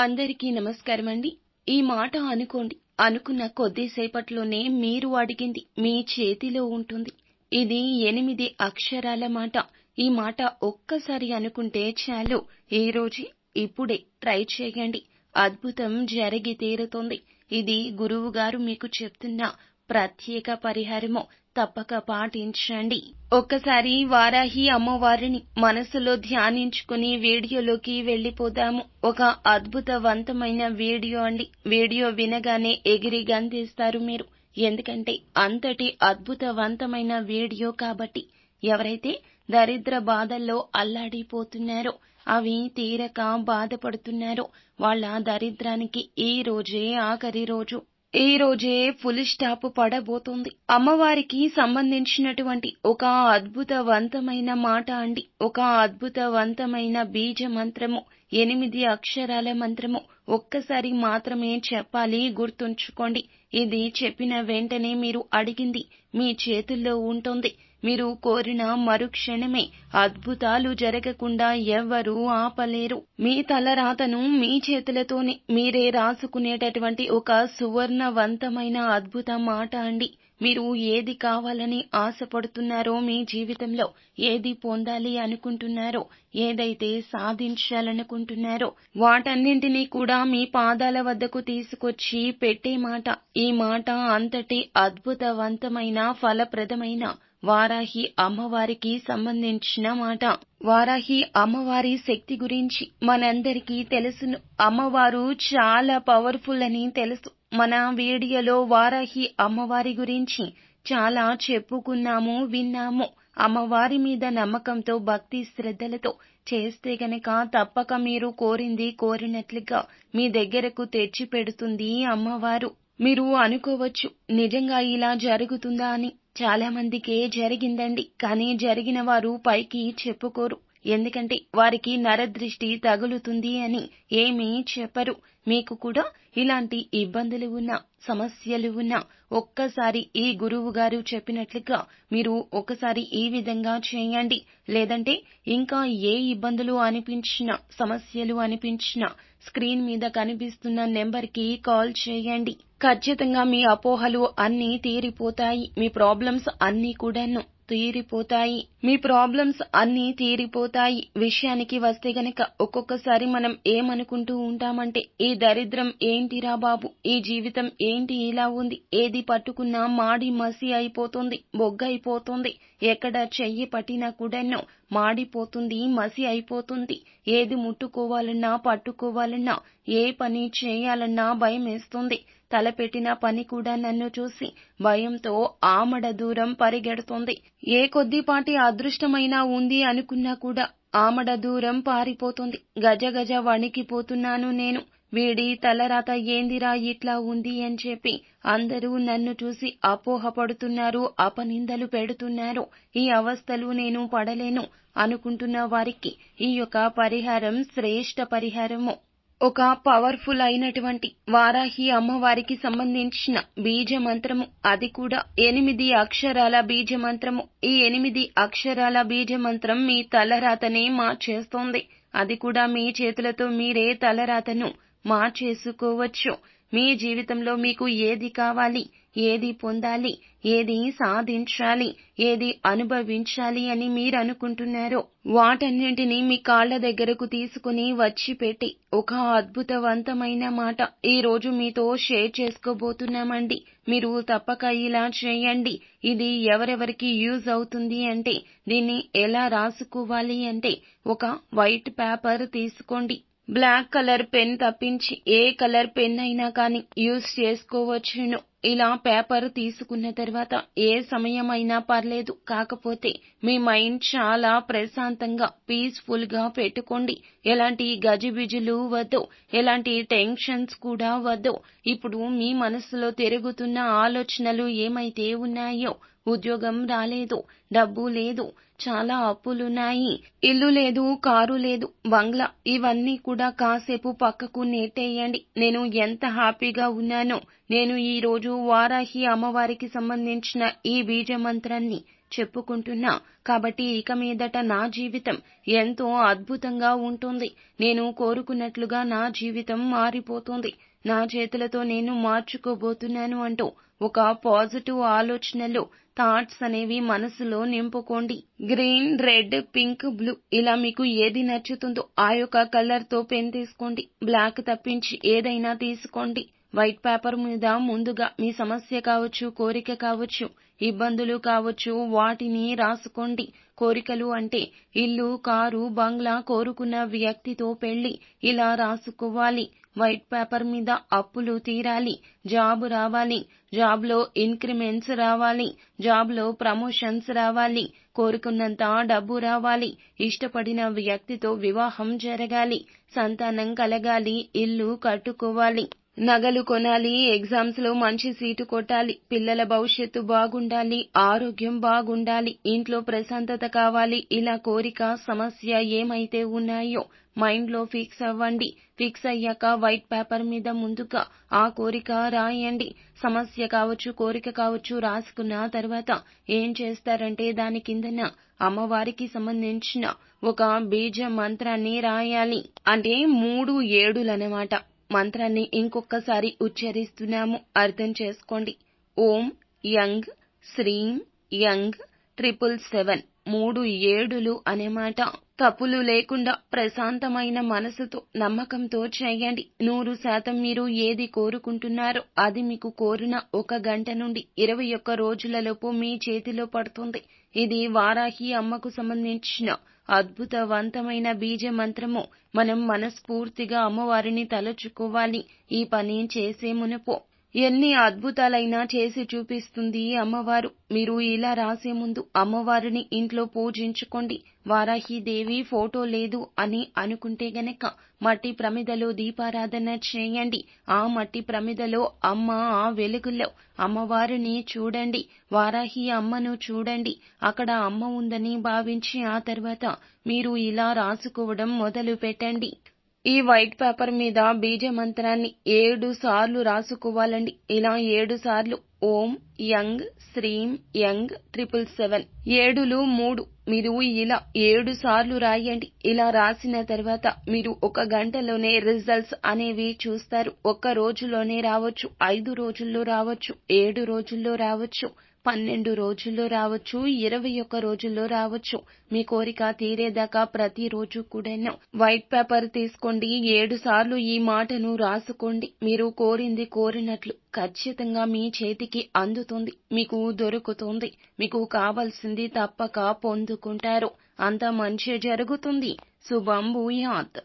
అందరికీ నమస్కారం అండి ఈ మాట అనుకోండి. అనుకున్న కొద్దిసేపట్లోనే మీరు అడిగింది మీ చేతిలో ఉంటుంది. ఇది ఎనిమిది అక్షరాల మాట. ఈ మాట ఒక్కసారి అనుకుంటే చాలు. ఈ ఇప్పుడే ట్రై చేయండి. అద్భుతం జరిగి తీరుతుంది. ఇది గురువు గారు మీకు చెప్తున్న ప్రత్యేక పరిహారము. తప్పక పాటించండి. ఒక్కసారి వారాహి అమ్మవారిని మనసులో ధ్యానించుకుని వీడియోలోకి వెళ్ళిపోదాము. ఒక అద్భుతవంతమైన వీడియో అండి. వీడియో వినగానే ఎగిరి గంతేస్తారు మీరు. ఎందుకంటే అంతటి అద్భుతవంతమైన వీడియో కాబట్టి ఎవరైతే దరిద్ర బాధల్లో అల్లాడిపోతున్నారో అవి తీరక బాధపడుతున్నారో వాళ్ళ దరిద్రానికి ఈ రోజే ఆఖరి రోజు. ఈ రోజే ఫుల్ స్టాప్ పడబోతుంది. అమ్మవారికి సంబంధించినటువంటి ఒక అద్భుతవంతమైన మాట అండి. ఒక అద్భుతవంతమైన బీజ మంత్రము ఎనిమిది అక్షరాల మంత్రము. ఒక్కసారి మాత్రమే చెప్పాలి గుర్తుంచుకోండి. ఇది చెప్పిన వెంటనే మీరు అడిగింది మీ చేతుల్లో ఉంటుంది. మీరు కోరిన మరుక్షణమే అద్భుతాలు జరగకుండా ఎవ్వరూ ఆపలేరు. మీ తలరాతను మీ చేతులతోనే మీరే రాసుకునేటటువంటి ఒక సువర్ణవంతమైన అద్భుత మాట అండి. మీరు ఏది కావాలని ఆశపడుతున్నారో మీ జీవితంలో ఏది పొందాలి అనుకుంటున్నారో ఏదైతే సాధించాలనుకుంటున్నారో వాటన్నింటినీ కూడా మీ పాదాల వద్దకు తీసుకొచ్చి పెట్టే మాట. ఈ మాట అంతటి అద్భుతవంతమైన ఫలప్రదమైన వారాహి అమ్మవారికి సంబంధించిన మాట. వారాహి అమ్మవారి శక్తి గురించి మనందరికీ తెలుసును. అమ్మవారు చాలా పవర్ఫుల్ అని తెలుసు. మన వీడియోలో వారాహి అమ్మవారి గురించి చాలా చెప్పుకున్నాము విన్నాము. అమ్మవారి మీద నమ్మకంతో భక్తి శ్రద్ధలతో చేస్తే గనక తప్పక మీరు కోరింది కోరినట్లుగా మీ దగ్గరకు తెచ్చి పెడుతుంది అమ్మవారు. మీరు అనుకోవచ్చు నిజంగా ఇలా జరుగుతుందా అని. చాలా మందికే జరిగిందండి. కానీ జరిగిన వారు పైకి చెప్పుకోరు. ఎందుకంటే వారికి నరదృష్టి తగులుతుంది అని ఏమీ చెప్పరు. మీకు కూడా ఇలాంటి ఇబ్బందులు ఉన్నా సమస్యలు ఉన్నా ఒక్కసారి ఈ గురువు గారు చెప్పినట్లుగా మీరు ఒకసారి ఈ విధంగా చేయండి. లేదంటే ఇంకా ఏ ఇబ్బందులు అనిపించినా సమస్యలు అనిపించినా స్క్రీన్ మీద కనిపిస్తున్న నెంబర్కి కాల్ చేయండి. ఖచ్చితంగా మీ అపోహలు అన్నీ తీరిపోతాయి. మీ ప్రాబ్లమ్స్ అన్నీ కూడాను తీరిపోతాయి. మీ ప్రాబ్లమ్స్ అన్నీ తీరిపోతాయి. విషయానికి వస్తే గనక ఒక్కొక్కసారి మనం ఏమనుకుంటూ ఉంటామంటే ఈ దరిద్రం ఏంటిరా బాబు? ఈ జీవితం ఏంటి? ఇలా ఉంది. ఏది పట్టుకున్నా మాడి మసి అయిపోతుంది బొగ్గైపోతుంది ఎక్కడ చెయ్యి పట్టినా కూడాను మాడిపోతుంది మసి అయిపోతుంది. ఏది ముట్టుకోవాలన్నా పట్టుకోవాలన్నా ఏ పని చేయాలన్నా భయం వేస్తుంది. తలపెట్టిన పని కూడా నన్ను చూసి భయంతో ఆమడ దూరం పరిగెడుతోంది. ఏ కొద్దిపాటి అదృష్టమైనా ఉంది అనుకున్నా కూడా ఆమడ దూరం పారిపోతుంది. గజ గజ వణికిపోతున్నాను నేను. వీడి తలరాత ఏందిరా ఇట్లా ఉంది అని చెప్పి అందరూ నన్ను చూసి అపోహపడుతున్నారు అపనిందలు పెడుతున్నారు. ఈ అవస్థలు నేను పడలేను అనుకుంటున్న వారికి ఈ యొక్క పరిహారం శ్రేష్ట పరిహారము. ఒక పవర్ఫుల్ అయినటువంటి వారాహి అమ్మవారికి సంబంధించిన బీజ మంత్రము అది కూడా ఎనిమిది అక్షరాల బీజ మంత్రము ఈ ఎనిమిది అక్షరాల బీజ మంత్రం మీ తలరాతనే మార్చేస్తోంది అది కూడా మీ చేతులతో మీరే తలరాతను మార్చేసుకోవచ్చు. మీ జీవితంలో మీకు ఏది కావాలి ఏది పొందాలి ఏది సాధించాలి ఏది అనుభవించాలి అని మీరనుకుంటున్నారో వాటన్నింటినీ మీ కాళ్ళ దగ్గరకు తీసుకుని వచ్చి పెట్టి ఒక అద్భుతవంతమైన మాట ఈ రోజు మీతో షేర్ చేసుకోబోతున్నామండి. మీరు తప్పక ఇలా చేయండి. ఇది ఎవరెవరికి యూజ్ అవుతుంది అంటే దీన్ని ఎలా రాసుకోవాలి అంటే ఒక వైట్ పేపర్ తీసుకోండి. బ్లాక్ కలర్ పెన్ తప్పించి ఏ కలర్ పెన్ అయినా కానీ యూజ్ చేసుకోవచ్చును. ఇలా పేపర్ తీసుకున్న తర్వాత ఏ సమయమైనా పర్లేదు. కాకపోతే మీ మైండ్ చాలా ప్రశాంతంగా పీస్ఫుల్గా పెట్టుకోండి. ఎలాంటి గజిబిజులు వద్దు. ఎలాంటి టెన్షన్స్ కూడా వద్దు. ఇప్పుడు మీ మనసులో తిరుగుతున్న ఆలోచనలు ఏమైతే ఉన్నాయో ఉద్యోగం రాలేదు డబ్బు లేదు చాలా అప్పులున్నాయి ఇల్లు లేదు కారు లేదు బంగ్లా ఇవన్నీ కూడా కాసేపు పక్కకు నెట్టేయండి. నేను ఎంత హ్యాపీగా ఉన్నానో. నేను ఈ రోజు వారాహి అమ్మవారికి సంబంధించిన ఈ బీజ మంత్రాన్ని చెప్పుకుంటున్నా. కాబట్టి ఇక మీదట నా జీవితం ఎంతో అద్భుతంగా ఉంటుంది. నేను కోరుకున్నట్లుగా నా జీవితం మారిపోతుంది. నా చేతులతో నేను మార్చుకోబోతున్నాను అంటూ ఒక పాజిటివ్ ఆలోచనలు థాట్స్ అనేవి మనసులో నింపుకోండి. గ్రీన్ రెడ్ పింక్ బ్లూ ఇలా మీకు ఏది నచ్చుతుందో ఆ యొక్క కలర్తో పెన్ తీసుకోండి. బ్లాక్ తప్పించి ఏదైనా తీసుకోండి. వైట్ పేపర్ మీద ముందుగా మీ సమస్య కావచ్చు కోరిక కావచ్చు ఇబ్బందులు కావచ్చు వాటిని రాసుకోండి. కోరికలు అంటే ఇల్లు కారు బంగ్లా కోరుకున్న వ్యక్తితో పెళ్ళి ఇలా రాసుకోవాలి. వైట్ పేపర్ మీద అప్పులు తీరాలి జాబ్ రావాలి జాబ్లో ఇంక్రిమెంట్స్ రావాలి జాబ్లో ప్రమోషన్స్ రావాలి కోరుకున్నంత డబ్బు రావాలి ఇష్టపడిన వ్యక్తితో వివాహం జరగాలి సంతానం కలగాలి ఇల్లు కట్టుకోవాలి. నగలు కొనాలి ఎగ్జామ్స్లో మంచి సీటు కొట్టాలి పిల్లల భవిష్యత్తు బాగుండాలి ఆరోగ్యం బాగుండాలి ఇంట్లో ప్రశాంతత కావాలి ఇలా కోరిక సమస్య ఏమైతే ఉన్నాయో మైండ్లో ఫిక్స్ అవ్వండి. ఫిక్స్ అయ్యాక వైట్ పేపర్ మీద ముందుగా ఆ కోరిక రాయండి. సమస్య కావచ్చు కోరిక కావచ్చు రాసుకున్న తర్వాత ఏం చేస్తారంటే దాని కిందన అమ్మవారికి సంబంధించిన ఒక బీజ మంత్రాన్ని రాయాలి. అంటే మూడు ఏడులన్నమాట మంత్రాన్ని ఇంకొకసారి ఉచ్చరిస్తున్నాము. అర్థం చేసుకోండి. ఓం యంగ్ శ్రీం యంగ్ ట్రిపుల్ సెవెన్ మూడు ఏడులు అనే మాట. తప్పులు లేకుండా ప్రశాంతమైన మనసుతో నమ్మకంతో చేయండి. నూరు శాతం మీరు ఏది కోరుకుంటున్నారో అది మీకు కోరిన ఒక గంట నుండి ఇరవై ఒక్క రోజులలోపు మీ చేతిలో పడుతుంది. ఇది వారాహి అమ్మకు సంబంధించిన అద్భుతవంతమైన బీజ మంత్రము మనం మనస్ఫూర్తిగా అమ్మవారిని తలచుకోవాలి. ఈ పని చేసే మునుపు ఎన్ని అద్భుతాలైనా చేసి చూపిస్తుంది అమ్మవారు. మీరు ఇలా రాసే ముందు అమ్మవారిని ఇంట్లో పూజించుకోండి. వారాహిదేవి ఫోటో లేదు అని అనుకుంటే గనక మట్టి ప్రమిదలో దీపారాధన చేయండి. ఆ మట్టి ప్రమిదలో అమ్మ ఆ వెలుగులో అమ్మవారిని చూడండి. వారాహి అమ్మను చూడండి. అక్కడ అమ్మ ఉందని భావించి ఆ తర్వాత మీరు ఇలా రాసుకోవడం మొదలు పెట్టండి ఈ వైట్ పేపర్ మీద బీజ మంత్రాన్ని ఏడు సార్లు రాసుకోవాలండి. ఇలా ఏడు సార్లు ఓం యంగ్ శ్రీం యంగ్ ట్రిపుల్ సెవెన్. ఏడులు మూడు. మీరు ఇలా ఏడు సార్లు రాయండి. ఇలా రాసిన తర్వాత మీరు ఒక గంటలోనే రిజల్ట్స్ అనేవి చూస్తారు. ఒక్క రోజులోనే రావచ్చు. ఐదు రోజుల్లో రావచ్చు. ఏడు రోజుల్లో రావచ్చు. పన్నెండు రోజుల్లో రావచ్చు. ఇరవై ఒక్క రోజుల్లో రావచ్చు. మీ కోరిక తీరేదాకా ప్రతిరోజు కూడాను. వైట్ పేపర్ తీసుకోండి. ఏడు సార్లు ఈ మాటను రాసుకోండి. మీరు కోరింది కోరినట్లు ఖచ్చితంగా మీ చేతికి దొరుకుతుంది. మీకు దొరుకుతుంది. మీకు కావలసింది తప్పక పొందుకుంటారు. అంత మంచి జరుగుతుంది. శుభం భూయాత్.